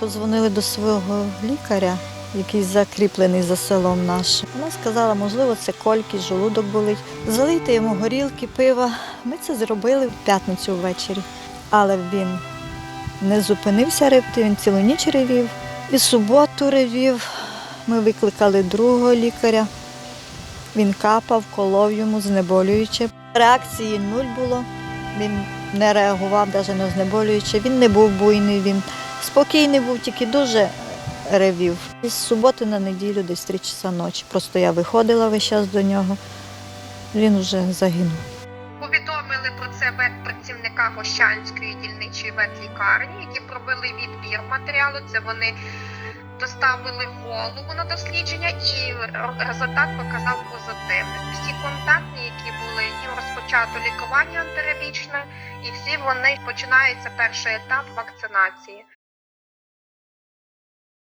Позвонили до свого лікаря, який закріплений за селом нашим. Вона сказала, можливо, це кольки, жолудок болить. Залийте йому горілки, пива. Ми це зробили в п'ятницю ввечері. Але він не зупинився ревти, він цілу ніч ревів. І суботу ревів. Ми викликали другого лікаря. Він капав, колов йому знеболююче. Реакції нуль було. Він не реагував навіть на знеболююче. Він не був буйний, він спокійний був, тільки дуже ревів. З суботи на неділю, десь три часа ночі. Просто я виходила весь час до нього. Він вже загинув. Повідомили про це ветпрацівника Гощанської дільничої ветлікарні, які пробили відбір матеріалу. Це вони доставили голову на дослідження, і результат показав позитивний. Всі контактні, які були, їм розпочато лікування антирабічне, і всі вони починається перший етап вакцинації.